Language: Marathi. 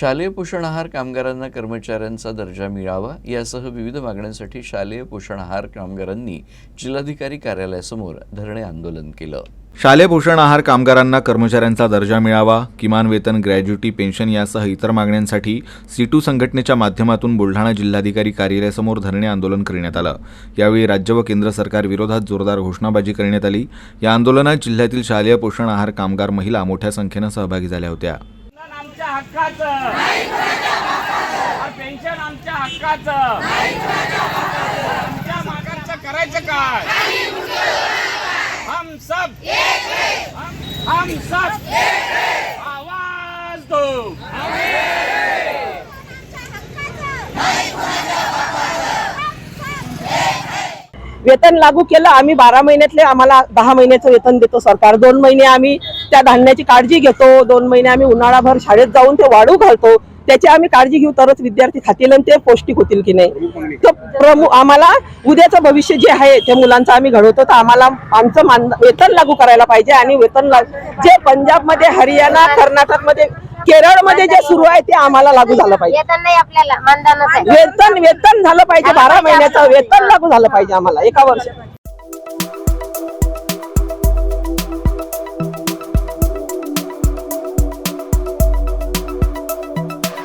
शालेय पोषण आहार कामगारांना कर्मचाऱ्यांचा दर्जा मिळावा यासह विविध मागण्यांसाठी शालेय पोषण आहार कामगारांनी जिल्हाधिकारी कार्यालयासमोर धरणे आंदोलन केलं. शालेय पोषण आहार कामगारांना कर्मचाऱ्यांचा दर्जा मिळावा किमान वेतन ग्रॅज्युटी पेन्शन यासह इतर मागण्यांसाठी सीटू संघटनेच्या माध्यमातून बुलढाणा जिल्हाधिकारी कार्यालयासमोर धरणे आंदोलन करण्यात आलं. यावेळी राज्य व केंद्र सरकार विरोधात जोरदार घोषणाबाजी करण्यात आली. या आंदोलनात जिल्ह्यातील शालेय पोषण आहार कामगार महिला मोठ्या संख्येनं सहभागी झाल्या होत्या. हक्काचं. पेन्शन आमच्या हक्काचं. आमच्या मागाचं करायचं काय? हम सब. हम सब. वेतन लागू केलं आम्ही बारा महिन्यातले आम्हाला दहा महिन्याचं वेतन देतो सरकार. दोन महिने आम्ही त्या धान्याची काळजी घेतो दोन महिने आम्ही उन्हाळाभर शाळेत जाऊन ते वाढू घालतो. त्याची आम्ही काळजी घेऊ तरच विद्यार्थी खातील आणि ते पौष्टिक होतील की नाही. तर प्रमुख आम्हाला उद्याचं भविष्य जे आहे त्या मुलांचं आम्ही घडवतो तर आम्हाला आमचं मान वेतन लागू करायला पाहिजे आणि वेतन जे पंजाबमध्ये हरियाणा कर्नाटकमध्ये केरळमध्ये जे सुरू आहे ते आम्हाला लागू झालं पाहिजे. वेतन वेतन झालं पाहिजे बारा महिन्याचं वेतन लागू झालं पाहिजे आम्हाला एका वर्ष.